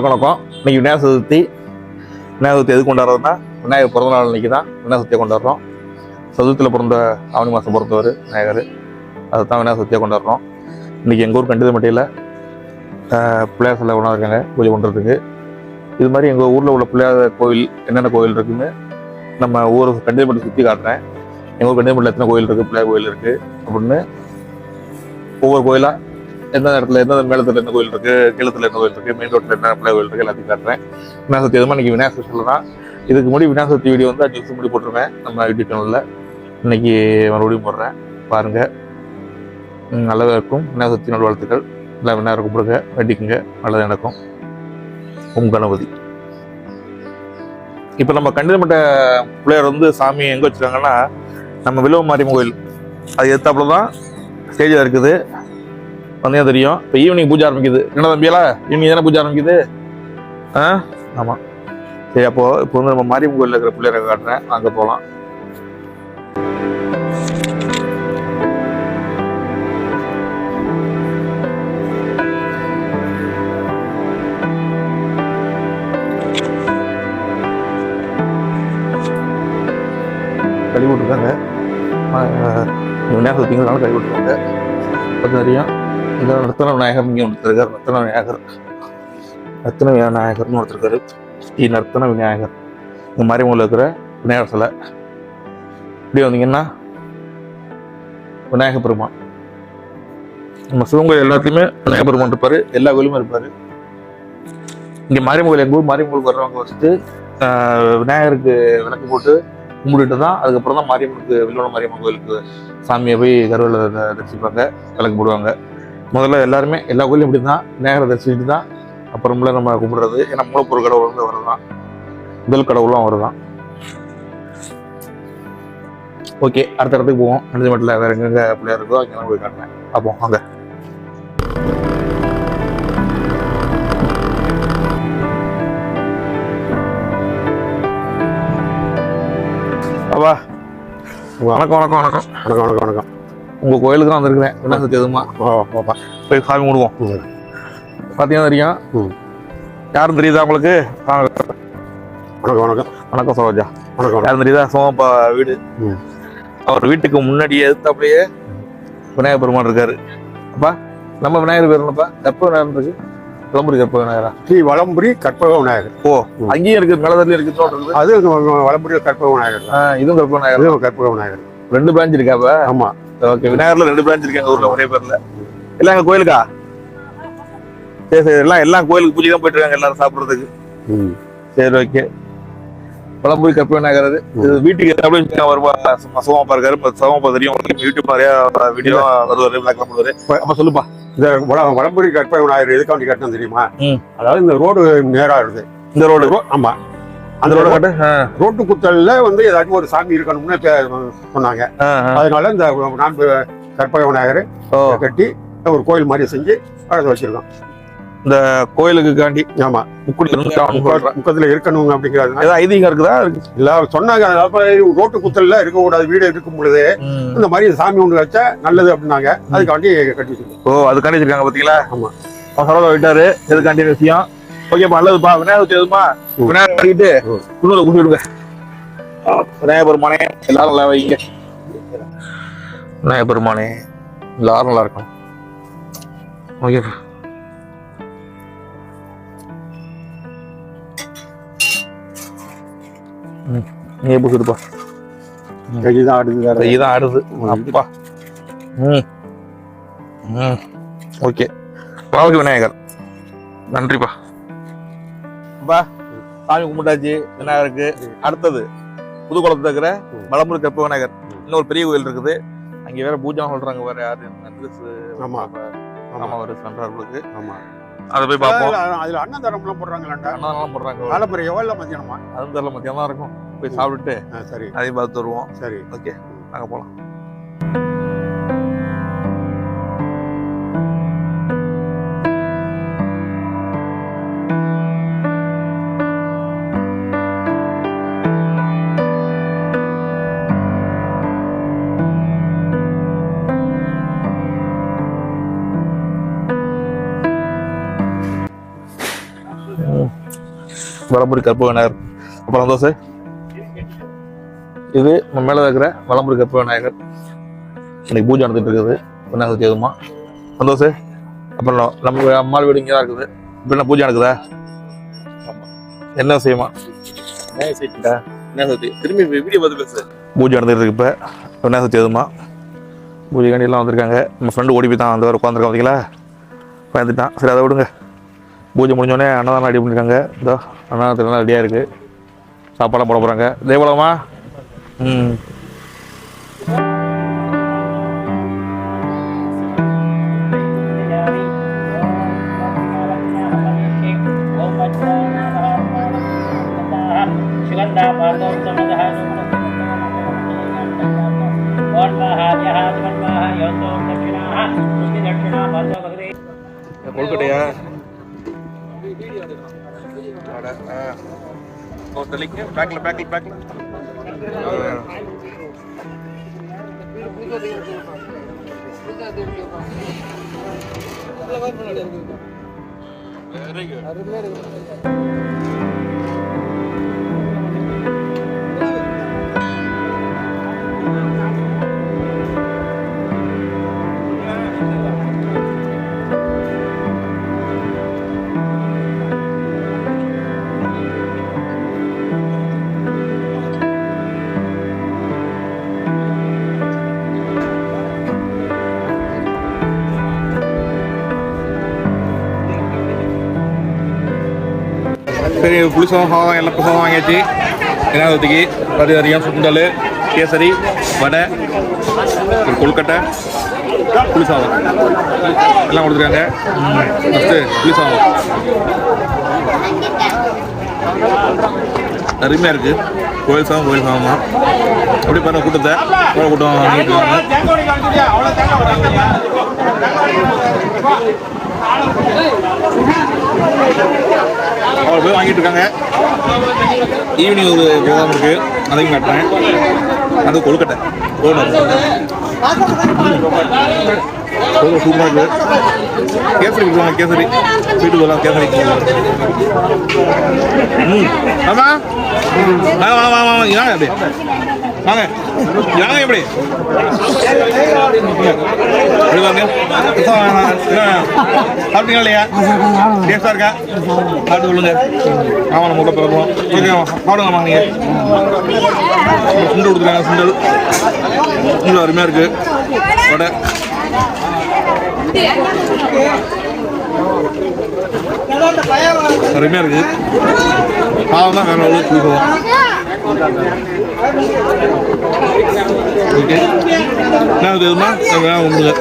எல்லாருக்கும் வணக்கம். இன்னைக்கு விநாயகர் சதுர்த்தி. விநாயகர் சதுர்த்தி எது கொண்டாடுறதுன்னா விநாயகர் பிறந்த நாள் இன்னைக்கு தான் விநாயகர் சதுர்த்தியை கொண்டாடுறோம். சதுர்த்தியில் பிறந்த ஆவணி மாதம் பிறந்தவர் விநாயகர். அதை தான் விநாயகர் சதுர்த்தியை கொண்டாடுறோம். இன்னைக்கு எங்கள் ஊர் கண்டிதமட்டியில் பிள்ளையார் சிலை இருக்காங்க பூஜை பண்ணுறதுக்கு இது மாதிரி எங்கள் ஊரில் உள்ள பிள்ளையார் கோவில் என்னென்ன கோவில் இருக்குன்னு நம்ம ஊர் கண்டிதமட்டி சுற்றி காட்டுறேன். எங்கள் ஊர் கண்டிதமட்டியில் எத்தனை கோவில் இருக்குது பிள்ளையார் கோவில் இருக்குது அப்படின்னு ஒவ்வொரு கோயிலாக எந்தெந்த இடத்துல எந்தெந்த மேலத்தில் என்ன கோயில் இருக்கு கீழத்துல என்ன கோயில் இருக்கு மெயின் ரோட்ல என்ன பிள்ளை கோயில் இருக்கு எல்லாத்தையும் காட்டுறேன். விநாயக சக்தி எதுமா இன்னைக்கு விநாயகர் ஸ்பெஷல் தான். இதுக்கு முன்னாடி விநாயக சக்தி வீடியோ வந்து அஞ்சு வருஷம் முடி போட்டிருக்கேன் நம்ம யூடியூப் சேனல்ல இன்னைக்கு மறுபடியும் போடுறேன். பாருங்க. நல்லதாக இருக்கும். விநாயகர் சக்தி நல்வாழ்த்துக்கள் எல்லாம் விநாயகர் கும்பிடுங்க வேண்டிக்குங்க. நல்லதாக நடக்கும். உம் கணபதி. இப்போ நம்ம கண்டிதப்பட்ட பிள்ளையார் வந்து சாமி எங்கே வச்சிருக்காங்கன்னா நம்ம வில்வ மாரியம்மன் கோயில். அது எத்தாப்புல தான் ஸ்டேஜில் இருக்குது. வந்தேன் தெரியும். இப்போ ஈவினிங் பூஜை ஆரம்பிக்குது. என்ன தம்பியலா ஈவினிங் தானே பூஜை ஆரம்பிக்குது? ஆ? ஆமாம் சரி அப்போது இப்போ வந்து நம்ம மாரியம்மன் கோயிலில் இருக்கிற பிள்ளையரை காட்டுறேன். அங்கே போகலாம் கழுவி விட்டுருக்காங்க. விநாயகர் சதுர்த்திங்கிறதுனால கழுவி விட்டுருக்காங்க. அது தெரியும். இந்த ரத்தன விநாயகர் இங்கே ஒருத்தருக்கார் ரத்தன விநாயகர். ரத்தன விநாயகர்னு ஒருத்தருக்காரு ஸ்ரீ நர்த்தன விநாயகர். இந்த மாதிரி உங்களுக்கு இருக்கிற விநாயகர் சிலை இப்படி வந்தீங்கன்னா விநாயகர் பெருமான். நம்ம சிவன் கோயில் எல்லாத்துலேயுமே விநாயகர் பெருமான் இருப்பார். எல்லா கோயிலுமே இருப்பார். இங்கே மாரியம்மன் எங்கள் ஊர் மாரியம்மன் வர்றவங்க வச்சுட்டு விநாயகருக்கு விளக்கு போட்டு கும்பிட்டுட்டு தான் அதுக்கப்புறம் தான் மாரியம்மனுக்கு வில்லோட மாரியம்மன் கோயிலுக்கு சாமியை போய் கருவில் தரிசிப்பாங்க விளக்கு போடுவாங்க. முதல்ல எல்லாருமே எல்லா கோயிலும் இப்படி தான் விநாயகரை தரிசிச்சுட்டு தான் அப்புறமேல நம்ம கும்பிடுறது. ஏன்னா மூலப்பொருள் கடவுள் வந்து அவர் தான் முதல் கடவுளும் அவர் தான் ஓகே அடுத்த இடத்துக்கு போவோம். அடுத்த மட்டும் வேற எங்கெங்கே பிள்ளையா இருக்கோ அங்கெல்லாம் போய் காட்டுறேன். அப்போ அங்கே அப்பா வணக்கம் வணக்கம் வணக்கம். வணக்கம் வணக்கம் வணக்கம். உங்க கோயிலுக்கு தான் வந்திருக்கிறேன். என்ன சத்தி எதுமா ஓ போய் சாமி கும்பிடுவோம் ம். பார்த்தீங்கன்னா தெரியும். யாரும் தெரியுதா உங்களுக்கு. வணக்கம் வணக்கம். வணக்கம் சரோஜா. வணக்கம் யாரும் தெரியுதா? சோமப்பா வீடு. அவர் வீட்டுக்கு முன்னாடியே எதிர்த்தாப்புலயே விநாயகர் பெருமான் இருக்காரு. அப்பா நம்ம விநாயகர் பேர் என்னப்பா? கற்ப விநாயகர் இருக்கு. விளம்பரி கற்ப விநாயகரா? ஸ்ரீ வலம்புரி கற்பக விநாயகர். ம். அங்கேயும் இருக்கு மேலதல்லி இருக்கு அது வலம்புரி கற்பக விநாயகர் இதுவும் கற்ப விநாயகர் அதுவும் கற்பக விநாயகர் ரெண்டு பிரான்ச் இருக்காப்ப ஆமா. ஓகே விநாயகர்ல ரெண்டு பிரான்ச் இருக்கு எங்க ஊர்ல ஒரே பேர்ல. எல்லாம் எங்க கோயிலுக்கா? சரி சரி எல்லாம் எல்லாம் கோயிலுக்கு பூஜை தான் போயிட்டு இருக்காங்க எல்லாரும் சாப்பிடுறதுக்கு. சரி ஓகே பழம்புரி கற்ப விநாயகர். இது வீட்டுக்கு எப்படி வருவா சோமப்பா இருக்காரு இப்ப சோமப்பா தெரியும். யூடியூப் நிறைய வீடியோ வருவாரு விளக்கம் பண்ணுவாரு அப்ப சொல்லுப்பா. இந்த வலம்புரி கற்பக விநாயகர் எதுக்காண்டி கட்டணும் தெரியுமா. அதாவது இந்த ரோடு நேரா இருக்குது இந்த ரோடு. ஆமா. அந்த காட்டு ரோட்டு குத்தல்ல வந்து ஏதாச்சும் ஒரு சாமி இருக்கணும்னு சொன்னாங்க. அதனால இந்த நான்கு கற்பக விநாயகர் ஓ. கட்டி ஒரு கோயில் மாதிரி செஞ்சு அதை வச்சிருக்கோம். இந்த கோயிலுக்கு காண்டி ஆமா. முக்கத்துல இருக்கணும் அப்படிங்கிறது ஏதாவது ஐதீகம் இருக்குதா? இருக்கு. இல்ல சொன்னாங்க ரோட்டு குத்தல்ல இருக்கக்கூடாது வீடு இருக்கும் பொழுது. இந்த மாதிரி சாமி ஒன்று வச்சா நல்லது அப்படின்னாங்க. அதுக்காண்டி கட்டி வச்சிருக்கோம். ஓ அது காண்டி வச்சிருக்காங்க பாத்தீங்களா? ஆமா. சொல்ல விட்டாரு எது காண்டி விஷயம்? ஓகேப்பா நல்லதுப்பா விநாயகர் சதுர்த்தி எதுமா ம். விநாயகர் கட்டிட்டு ம். குன்னூரை குடி விடுங்க விநாயகர் பெருமானே எல்லாரும் நல்லா வைங்க. விநாயகர் பெருமானே எல்லாரும் நல்லா இருக்கும் ஓகே நீ எப்படி சொல்லுப்பா கைதான் ஆடுது கைதான் ஆடுது. அப்பா. ம். ம். ஓகே. வாழ்க விநாயகர். நன்றிப்பா. அப்பா சாமி கும்பிட்டாச்சு. விநாயகருக்கு அடுத்தது புதுக்குளத்துல இருக்கிற ம். மலம்பூர் கற்ப விநாயகர் இன்னொரு பெரிய கோயில் இருக்குது. அங்க வேற பூஜை சொல்றாங்க வேற யாரு? ஆமா. ஆமா. ஒரு நன்றார்களுக்கு ஆமா. அதை போய் பார்ப்போம். அதுல அதுல அன்னதானம் எல்லாம் போடுறாங்களாண்டா? அன்னதானம் போடுறாங்க. காலப்புற எவ்வளவு மத்தியானமா? அதுவும் தெரியல மத்தியானம் இருக்கும். போய் சாப்பிட்டுட்டு சரி. அதையும் பார்த்து வருவோம். சரி. ஓகே நாங்க போலாம். வலம்புரி கற்ப விநாயகர் அப்புறம் தோசை. இது நம்ம மேலே இருக்கிற வலம்புரி கற்ப விநாயகர் இன்னைக்கு பூஜை நடந்துட்டு இருக்குது. விநாயகர் எதுமா சந்தோஷ் அப்புறம் நம்ம அம்மா வீடு இங்கே தான் இருக்குது. இப்போ என்ன பூஜை நடக்குதா? என்ன சத்தி திரும்பி வீடியோ பார்த்து பேசு. பூஜை நடந்துட்டு இருக்கு இப்போ. விநாயகர் சதுர்த்தி எதுமா பூஜைக்காண்டி எல்லாம் வந்திருக்காங்க. நம்ம ஃப்ரெண்டு ஓடி போய் தான் வந்து உட்காந்துருக்கோம் பார்த்தீங்களா பயந்துட்டான் சரி அதை விடுங்க. பூஜை முடிஞ்சோடனே அன்னதானம் ரெடி பண்ணியிருக்காங்க இதோ அன்னதானத்துலாம் ரெடியாக இருக்குது சாப்பாடெல்லாம் போட போகிறாங்க தேவலமா ம். பேக்கில் பேக்கில் பேக்கில் சரி புளிசாதம் சாதம் எல்லாம் புசாதம் வாங்கியாச்சு. என்ன ஊற்றிக்கி பதி அதிகம் சுண்டல் கேசரி வடை ஒரு கொழுக்கட்டை புளிசாதம் எல்லாம் கொடுத்துருக்காங்க. ஃபஸ்ட்டு புளிசாதம் அருமையாக இருக்குது கோயில் சாதம் கோயில் சாதம் தான் அப்படி பாருங்க கூட்டத்தை. கோயில் கூட்டம் வாங்கிட்டு வாங்க அவர் போய் வாங்கிட்டு இருக்காங்க. ஈவினிங் ஒரு ப்ரோக்ராம் இருக்கு. அதையும் காட்டுறேன். அது கொழுக்கட்டை. கொழுக்கட்டை சூப்பராக இருக்கு. கேசரி கொடுக்குறாங்க கேசரி. வீட்டுக்கு வரலாம் கேசரி ம். ஆமா? வாங்க வாங்க வாங்க வாங்க. அப்படி வாங்க. எப்படி அப்படி வாங்க புதுசா வாங்க. என்ன, சாப்பிட்டீங்களா இல்லையா? டேஸ்டாக இருக்கா? சாப்பிட்டு சொல்லுங்க ஆமாம் நம்ம உள்ள போகிறோம் ஓகே சாப்பிடுங்கம்மா நீங்கள் சுண்டல் கொடுத்துருக்காங்க சுண்டல். சுண்டல் அருமையாக இருக்குது வடை. அருமையாக இருக்குது பாவம் தான் வேணும் எவ்வளோ கொடுக்குவோம் ஓகே. என்ன இது எதுமா? வேணாம் உங்களுக்கு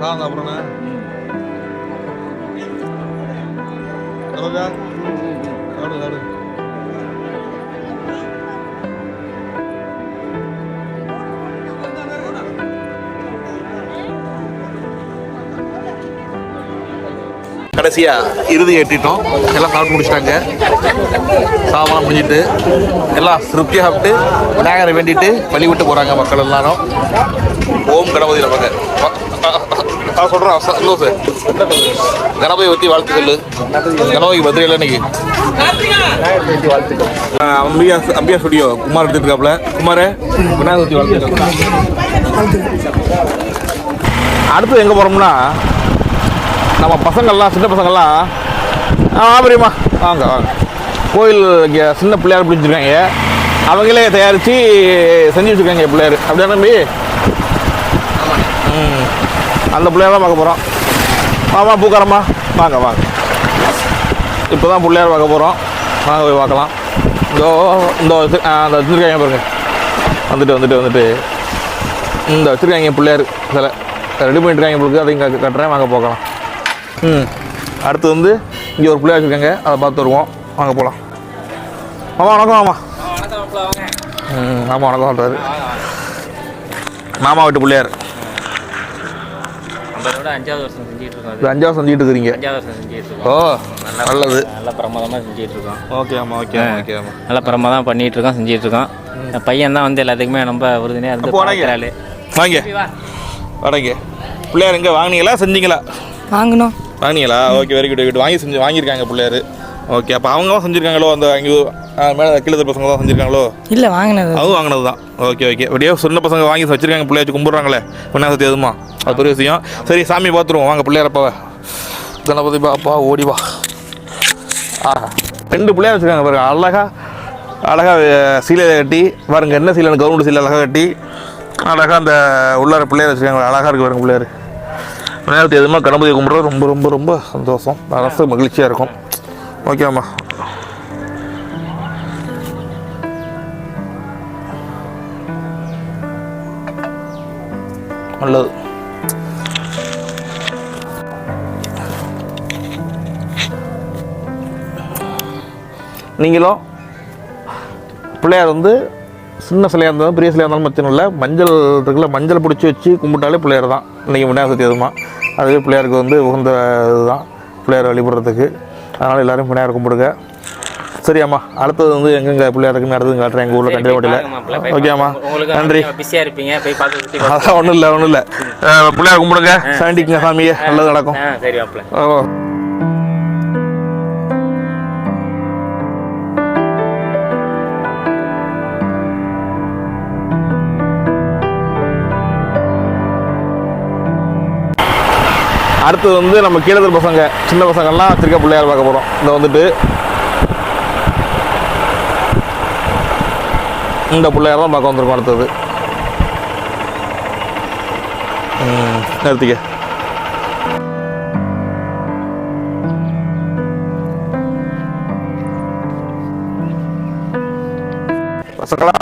சாதம் சாப்பிட்றேண்ணே சரோஜா சாப்பிடு சாப்பிடு. கடைசியா இறுதி எட்டிட்டோம். எல்லாம் சாப்பிட்டு முடிச்சிட்டாங்க. சாமான் முடிஞ்சிட்டு எல்லாம் திருப்தியாக சாப்பிட்டு விநாயகரை வேண்டிட்டு வழி விட்டு போறாங்க மக்கள் எல்லாரும். ஓம் கணபதி நமக்கு நான் சொல்கிறேன் சந்தோஷ் கணபதி பற்றி வாழ்த்துக்கள் கணபதி பத்திரிகையில் இன்னைக்கு. ஆஹ் அம்பியா அம்பியா ஸ்டுடியோ குமார் எடுத்துட்டு இருக்காப்ல குமார் விநாயகர் சதுர்த்தி வாழ்த்துக்கள். அடுத்து எங்கே போகிறோம்னா நம்ம பசங்கள்லாம் சின்ன பசங்கள்லாம் ஆ பெரியம்மா வாங்க வாங்க. கோயில் இங்கே சின்ன பிள்ளையார் பிடிச்சிருக்காங்க. அவங்களே தயாரித்து செஞ்சு வச்சுருக்காங்க பிள்ளையார். அப்படியே தம்பி? அந்த பிள்ளையார் தான் பார்க்க போகிறோம் ஆமா பூக்காரம்மா. வாங்க வாங்க. இப்போ தான் பிள்ளையார் பார்க்க போகிறோம் வாங்க போய் பார்க்கலாம். இதோ இந்த அந்த வச்சுருக்காங்க பாருங்க. வந்துட்டு வந்துட்டு வந்துட்டு. இந்த வச்சுருக்காங்க பிள்ளையார் சில. ரெடி பண்ணிட்டுருக்காங்க உங்களுக்கு அதையும் கட்டு- கட்டுறேன். வாங்க போகலாம். ம். அடுத்து வந்து இங்கே ஒரு பிள்ளையார் வச்சுருக்காங்க அதை பார்த்து வருவோம். வாங்க போகலாம். ஆமாம் வணக்கம் ஆமாம் ம் ஆமாம் வணக்கம் சொல்கிறாரு மாமா வீட்டு பிள்ளையார். நம்மளோட அஞ்சாவது வருஷம் செஞ்சுட்டு இருக்கோம் இது அஞ்சாவது செஞ்சுட்டு இருக்கிறீங்க அஞ்சாவது வருஷம் செஞ்சுட்டு ஓ இருக்கோம் நல்லது. நல்லா பிரமாதமாக செஞ்சுட்டு இருக்கோம் ஓகே ஆமாம் ஓகே ஓகே ஆமாம் நல்லா பிரமாதம் பண்ணிட்டு இருக்கோம் செஞ்சுட்டு இருக்கோம் என் பையன் தான் வந்து எல்லாத்துக்குமே ரொம்ப உறுதுணையாக இருந்து. பார்க்குறாள் வாங்க. வடங்க பிள்ளையார் எங்கே? வாங்கினீங்களா செஞ்சீங்களா? வாங்கணும் வாங்கினீங்களா? ஓகே வெரி குட் குட் வாங்கி செஞ்சு வாங்கியிருக்காங்க பிள்ளையார். ஓகே அப்போ அவங்க தான் செஞ்சுருக்காங்களோ? அந்த அங்கே மேலே கீழே பசங்க தான் செஞ்சுருக்காங்களோ? இல்லை வாங்கினது. அதுவும் வாங்கினது தான். Okay okay. அப்படியே சின்ன பசங்க வாங்கி வச்சிருக்காங்க பிள்ளைய வச்சு கும்பிட்றாங்களே. சதுர்த்தி எதுமா? அது பெரிய விஷயம். சரி சாமி பார்த்துருவோம். வாங்க பிள்ளையாரப்பாவை கணபதி பாப்பா ஓடி வா. ஆ. ரெண்டு பிள்ளையார் வச்சுருக்காங்க பாருங்க. அழகா அழகாக சீலையை கட்டி பாருங்க என்ன சீலை கவர்மெண்ட் சீலை அழகா கட்டி அழகாக அந்த உள்ளார பிள்ளையார் வச்சுருக்காங்க. அழகாக இருக்குது பாருங்க பிள்ளையார். விநாயகர் எதுவுமே கணபதி கும்பிட்றது ரொம்ப ரொம்ப ரொம்ப சந்தோஷம். மனசு மகிழ்ச்சியாக இருக்கும். ஓகேம்மா நல்லது. நீங்களும் பிள்ளையார் வந்து சின்ன சிலையாக இருந்தாலும் பெரிய சிலையாக இருந்தாலும் பிரச்சனை இல்லை. மஞ்சள் இருக்குல்ல மஞ்சள் பிடிச்சி வச்சு கும்பிட்டாலே பிள்ளையார் தான். இன்றைக்கி விநாயகர் சதுர்த்தி அதுமா அதுவே பிள்ளையாருக்கு வந்து உகந்த இதுதான். பிள்ளையார் வழிபடுறதுக்கு. அதனால் எல்லோரும் விநாயகர் கும்பிடுங்க. சரியாம்மா அடுத்தது வந்து எங்கெங்க பிள்ளையார் இருக்குன்னு அடுத்தது காட்டுறேன் எங்கள் ஊரில் கண்டிப்பாக ஓகேம்மா நன்றி. பிஸியாக இருப்பீங்க போய் பார்த்து அதான் ஒன்றும் இல்லை ஒன்றும் இல்லை. பிள்ளையார் கும்பிடுங்க. சாண்டிக்குங்க சாமியே நல்லது நடக்கும். சரி ஓ. அடுத்தது வந்து நம்ம கீழத்தூர் பசங்க சின்ன பசங்கள்லாம் வச்சிருக்க பிள்ளையார் பார்க்க போகிறோம் இந்த வந்துட்டு இந்த பிள்ளையார் தான் பார்க்க வந்திருக்கோம் அடுத்தது. ம், நிறுத்திக்க. பசங்களா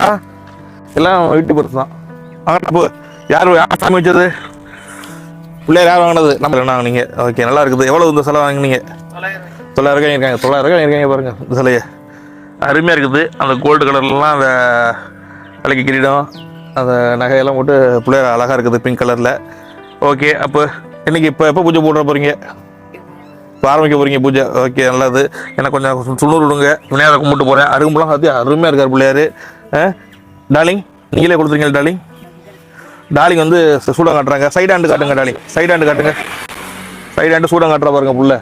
எல்லாம் வீட்டு பொறுத்து தான். வாங்கடா போ. யார் யார் சாமி வச்சது? பிள்ளையார் யார் வாங்கினது? நம்ம என்ன வாங்கினீங்க. ஓகே நல்லா இருக்குது. எவ்வளோ இந்த சிலை வாங்கினீங்க? தொள்ளாயிரம் ரூபாய் இருக்காங்க தொள்ளாயிரம் ரூபாய் இருக்காங்க பாருங்கள் இந்த சிலையை. அருமையாக இருக்குது. அந்த கோல்டு கலர்லாம் அந்த தலைக்கு கிரீடம் அந்த நகையெல்லாம் போட்டு பிள்ளையார் அழகாக இருக்குது பிங்க் கலரில் ஓகே அப்போ இன்றைக்கி இப்போ எப்போ பூஜை போட போகிறீங்க இப்போ ஆரம்பிக்க போகிறீங்க பூஜை. ஓகே நல்லது. எனக்கு கொஞ்சம் சுண்ணூர் விடுங்க. விநாயகரை கும்பிட்டு போகிறேன் அருகும்பலாம் பார்த்து அருமையாக இருக்கார் பிள்ளையார். டார்லிங் நீங்களே கொடுத்துருங்க டார்லிங் டார்லிங் வந்து சூடாக காட்டுறாங்க. சைட் ஹேண்டு காட்டுங்க டார்லிங் சைட் ஹேண்டு காட்டுங்க. சைட் ஹேண்டு சூடாக காட்டுறா பாருங்க புள்ள.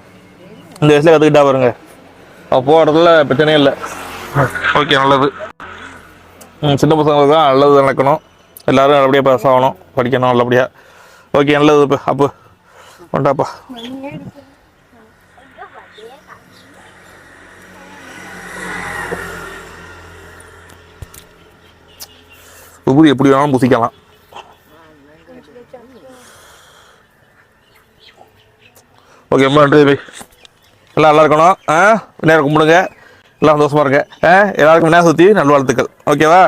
இந்த வயசில் கற்றுக்கிட்டா பாருங்க. அப்போ போகிறதுல பிரச்சனையே இல்லை. ஓகே நல்லது. சின்ன பசங்களுக்கு தான் நல்லது நடக்கணும். எல்லாரும் நல்லபடியாக பாஸ் ஆகணும் படிக்கணும் நல்லபடியாக ஓகே நல்லது இப்போ அப்போ. உண்டாப்பா விபூதி எப்படி வேணாலும் புசிக்கலாம். ஓகே ரொம்ப நன்றி பை எல்லாம் நல்லா இருக்கணும் ஆ? நேரம் கும்பிடுங்க. எல்லாம் சந்தோஷமாக இருங்க. ஆ எல்லாருக்கும் விநாயகர் சுற்றி நல்வாழ்த்துக்கள். ஓகேவா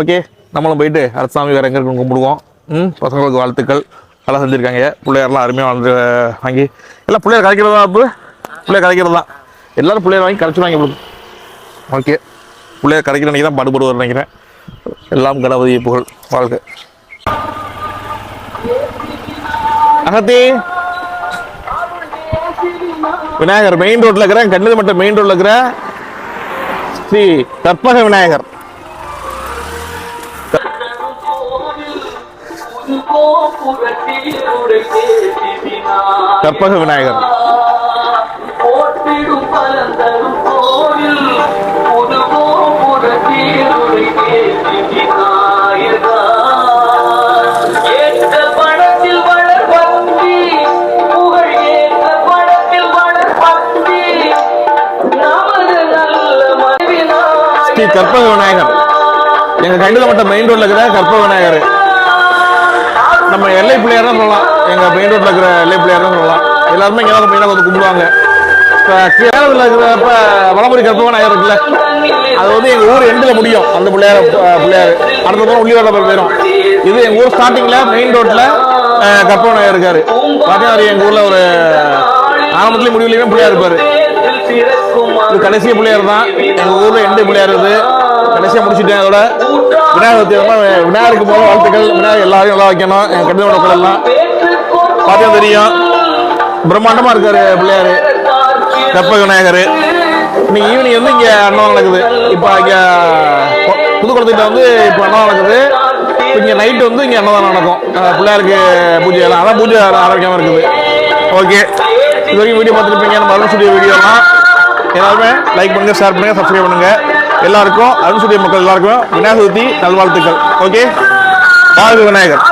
ஓகே நம்மளும் போயிட்டு அடுத்த சாமி வேறு எங்கே இருக்குன்னு கும்பிடுவோம். ம் பசங்களுக்கு வாழ்த்துக்கள். நல்லா செஞ்சுருக்காங்க. பிள்ளையாரெலாம் அருமையாக வாழ்ந்து வாங்கி. எல்லாம் பிள்ளையார் கலைக்கிறது தான் அப்போ? பிள்ளையார் கலைக்கிறது தான் எல்லோரும் பிள்ளையார் வாங்கி கரைச்சிடுவாங்க உங்களுக்கு ஓகே பிள்ளையார் கலைக்கிற அன்றைக்கி தான் பாடுபடுவார் நினைக்கிறேன். எல்லாம் கணபதி புகழ். வாழ்க்கை அகத்தி. விநாயகர் மெயின் ரோட்டில் இருக்கிறேன். கண்ணது மட்டும் மெயின் ரோட்டில் இருக்கிறேன். ஸ்ரீ கற்பக விநாயகர். கற்பக விநாயகர். கற்பக விநாயகர். எங்க கண்டில மட்டும் மெயின் ரோட்ல இருக்கிற கற்பக விநாயகர். நம்ம எல்லை பிள்ளையார் தான் சொல்லலாம். எங்க மெயின் ரோட்ல இருக்கிற எல்லை பிள்ளையார் தான் சொல்லலாம். எல்லாருமே இங்கே தான் மெயினாக வந்து கும்பிடுவாங்க. இப்போ கேரளத்தில் இருக்கிறப்ப வளமுறை கற்பக விநாயகர் இருக்குல்ல அது வந்து எங்கள் ஊர் எண்டில் முடியும். அந்த பிள்ளையார் பிள்ளையார். அடுத்த தூரம் உள்ளியோட போயிடும் இது எங்கள் ஊர் ஸ்டார்டிங்கில் மெயின் ரோட்டில் கற்பக விநாயகர் இருக்காரு. பார்த்தீங்கன்னா எங்கள் ஊரில் ஒரு ஆரம்பத்துலேயும் முடிவுலையுமே பிள்ளையார் இருப்பாரு. இது கடைசி பிள்ளையார் தான். எங்க ஊர்ல எண்டு பிள்ளையார் இது. கடைசியா முடிச்சுட்டேன் அதோட. விநாயகர் சதுர்த்தி விநாயகருக்கு போல வாழ்த்துக்கள். விநாயகர் எல்லாரையும் நல்லா வைக்கணும். என் கடித மக்கள் எல்லாம். பார்த்தா தெரியும்? பிரம்மாண்டமா இருக்காரு பிள்ளையார். தெப்ப விநாயகர். இன்னைக்கு ஈவினிங் வந்து இங்க அன்னதானம் நடக்குது. இப்போ இங்க பொ- புதுக்குளத்துக்கிட்ட வந்து இப்போ அன்னதானம் நடக்குது. இங்கே இங்க நைட்டு வந்து இங்க அன்னதானம் நடக்கும். பிள்ளையாருக்கு பூஜை எல்லாம். அதான் பூஜை ஆரோக்கியமா இருக்குது. ஓகே. இது வரைக்கும் வீடியோ பார்த்துருப்பீங்க நம்ம அருண் ஸ்டுடியோ வீடியோலாம் எல்லாருமே லைக் பண்ணுங்கள் ஷேர் பண்ணுங்கள் சப்ஸ்கிரைப் பண்ணுங்கள் எல்லாருக்கும் அருண் ஸ்டுடியோ மக்கள் எல்லாருக்கும் விநாயகர் சதுர்த்தி நல்வாழ்த்துக்கள். ஓகே வாழ்க விநாயகர்?